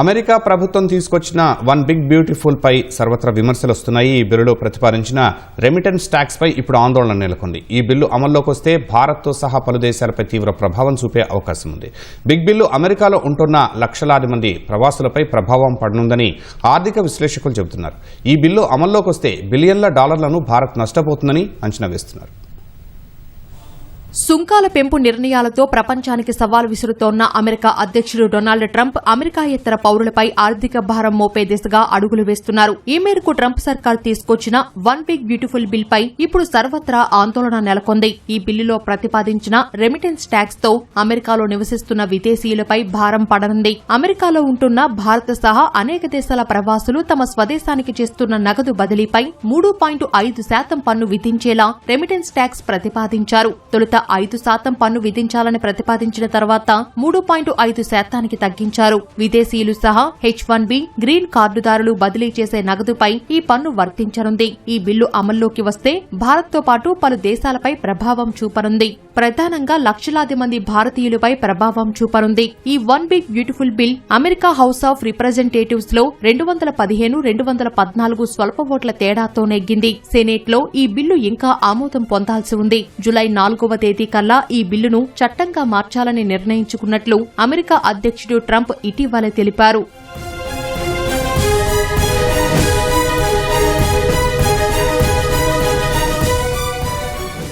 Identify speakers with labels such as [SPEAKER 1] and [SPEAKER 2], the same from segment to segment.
[SPEAKER 1] America ప్రభుత్వం తీసుకొచ్చిన one big beautiful పై సర్వత్రా విమర్శలు వస్తున్నాయి. ఈ బిల్లులో ప్రతిపాదించిన రెమిటెన్స్ ట్యాక్స్ పై ఇప్పుడు ఆందోళన నెలకొంది. ఈ బిల్లు అమల్లోకి వస్తే భారత్తో సహా పలు దేశాలపై తీవ్ర ప్రభావం చూపే అవకాశం ఉంది. బిగ్ బిల్లు అమెరికాలో ఉంటున్న లక్షలాది మంది ప్రవాసులపై ప్రభావం పడనుందని ఆర్థిక విశ్లేషకులు చెబుతున్నారు. ఈ బిల్లు అమల్లోకి వస్తే బిలియన్ల డాలర్లను భారత్ నష్టపోతుందని అంచనా వేస్తున్నారు.
[SPEAKER 2] సుంకాల పెంపు నిర్ణయాలతో ప్రపంచానికి సవాల్ విసురుతోన్న అమెరికా అధ్యక్షుడు డొనాల్డ్ ట్రంప్ అమెరికా ఇతర పౌరులపై ఆర్థిక భారం మోపే దిశగా అడుగులు వేస్తున్నారు. ఈ మేరకు ట్రంప్ సర్కార్ తీసుకొచ్చిన వన్ బిగ్ బ్యూటిఫుల్ బిల్ పై ఇప్పుడు సర్వత్రా ఆందోళన నెలకొంది. ఈ బిల్లులో ప్రతిపాదించిన రెమిటెన్స్ ట్యాక్స్తో అమెరికాలో నివసిస్తున్న విదేశీయులపై భారం పడనుంది. అమెరికాలో ఉంటున్న భారత సహా అనేక దేశాల ప్రవాసులు తమ స్వదేశానికి చేస్తున్న నగదు బదిలీపై మూడు పాయింట్ ఐదు శాతం పన్ను విధించేలా రెమిటెన్స్ ట్యాక్స్ ప్రతిపాదించారు. తొలుత ఐదు శాతం పన్ను విధించాలని ప్రతిపాదించిన తర్వాత మూడు పాయింట్ ఐదు శాతానికి తగ్గించారు. విదేశీయులు సహా హెచ్ వన్ బి గ్రీన్ కార్డుదారులు బదిలీ చేసే నగదుపై ఈ పన్ను వర్తించనుంది. ఈ బిల్లు అమల్లోకి వస్తే భారత్తో పాటు పలు దేశాలపై ప్రభావం చూపనుంది. ప్రధానంగా లక్షలాది మంది భారతీయులపై ప్రభావం చూపనుంది. ఈ one big beautiful bill America house of రిప్రజెంటేటివ్స్లో రెండు వందల పదిహేను రెండు వందల పద్నాలుగు స్వల్ప ఓట్ల తేడాతో నెగ్గింది సెనేట్లో ఈ బిల్లు ఇంకా ఆమోదం పొందాల్సి ఉంది. జులై నాలుగవ తేదీ కల్లా ఈ బిల్లును చట్టంగా మార్చాలని నిర్ణయించుకున్నట్లు అమెరికా అధ్యక్షుడు ట్రంప్ ఇటీవలే తెలిపారు.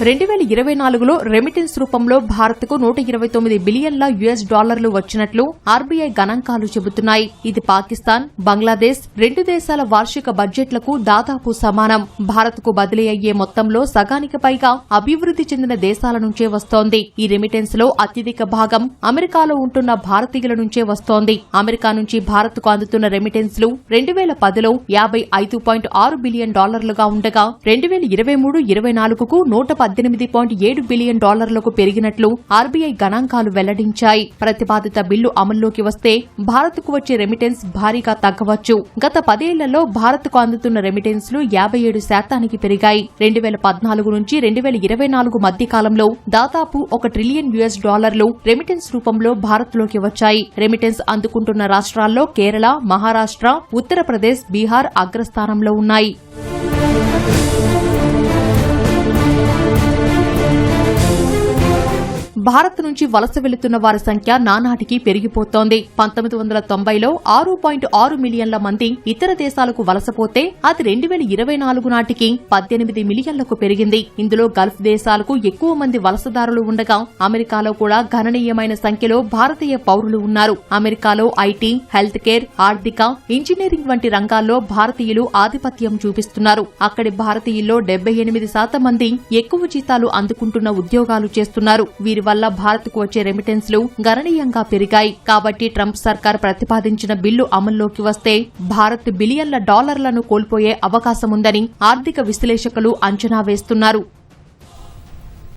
[SPEAKER 2] రెండు వేల ఇరవై నాలుగులో రెమిటెన్స్ రూపంలో భారత్కు నూట ఇరవై తొమ్మిది బిలియన్ల యుఎస్ డాలర్లు వచ్చినట్లు ఆర్బీఐ గణాంకాలు చెబుతున్నాయి. ఇది పాకిస్తాన్ బంగ్లాదేశ్ రెండు దేశాల వార్షిక బడ్జెట్లకు దాదాపు సమానం. భారత్కు బదిలీ అయ్యే మొత్తంలో సగానికి పైగా అభివృద్ది చెందిన దేశాల నుంచే వస్తోంది. ఈ రెమిటెన్స్లో అత్యధిక భాగం అమెరికాలో ఉంటున్న భారతీయుల నుంచే వస్తోంది. అమెరికా నుంచి భారత్కు అందుతున్న రెమిటెన్స్లు రెండు వేల పదిలో యాభై ఐదు పాయింట్ ఆరు బిలియన్ డాలర్లుగా ఉండగా రెండు వేల ఇరవై మూడు ఇరవై నాలుగుకు నూట పద్దెనిమిది పాయింట్ ఏడు బిలియన్ డాలర్లకు పెరిగినట్లు ఆర్బీఐ గణాంకాలు వెల్లడించాయి. ప్రతిపాదిత బిల్లు అమల్లోకి వస్తే భారత్కు వచ్చే రెమిటెన్స్ భారీగా తగ్గవచ్చు. గత పదేళ్ళలో భారత్కు అందుతున్న రెమిటెన్స్లు యాభై ఏడు శాతానికి పెరిగాయి. రెండు వేల పద్నాలుగు నుంచి రెండు వేల ఇరవై నాలుగు మధ్య కాలంలో దాదాపు ఒక ట్రిలియన్ యుఎస్ డాలర్లు రెమిటెన్స్ రూపంలో భారత్లోకి వచ్చాయి. రెమిటెన్స్ అందుకుంటున్న రాష్ట్రాల్లో కేరళ మహారాష్ట్ర ఉత్తరప్రదేశ్ బీహార్ అగ్రస్థానంలో ఉన్నాయి. భారత్ నుంచి వలస వెళుతున్న వారి సంఖ్య నానాటికి పెరిగిపోతోంది. పంతొమ్మిది వందల తొంభైలో ఆరు పాయింట్ ఆరు మిలియన్ల మంది ఇతర దేశాలకు వలసపోతే అది రెండు వేల ఇరవై నాలుగు నాటికి పద్దెనిమిది మిలియన్లకు పెరిగింది. ఇందులో గల్ఫ్ దేశాలకు ఎక్కువ మంది వలసదారులు ఉండగా అమెరికాలో కూడా గణనీయమైన సంఖ్యలో భారతీయ పౌరులు ఉన్నారు. అమెరికాలో ఐటీ హెల్త్ కేర్ ఆర్థిక ఇంజనీరింగ్ వంటి రంగాల్లో భారతీయులు ఆధిపత్యం చూపిస్తున్నారు. అక్కడి భారతీయుల్లో డెబ్బై ఎనిమిది శాతం మంది ఎక్కువ జీతాలు అందుకుంటున్న ఉద్యోగాలు చేస్తున్నారు. వీరి వల్ల భారత్కు వచ్చే రెమిటెన్స్లు గణనీయంగా పెరిగాయి. కాబట్టి ట్రంప్ సర్కార్ ప్రతిపాదించిన బిల్లు అమల్లోకి వస్తే భారత్ బిలియన్ల డాలర్లను కోల్పోయే అవకాశముందని ఆర్థిక విశ్లేషకులు అంచనా వేస్తున్నారు.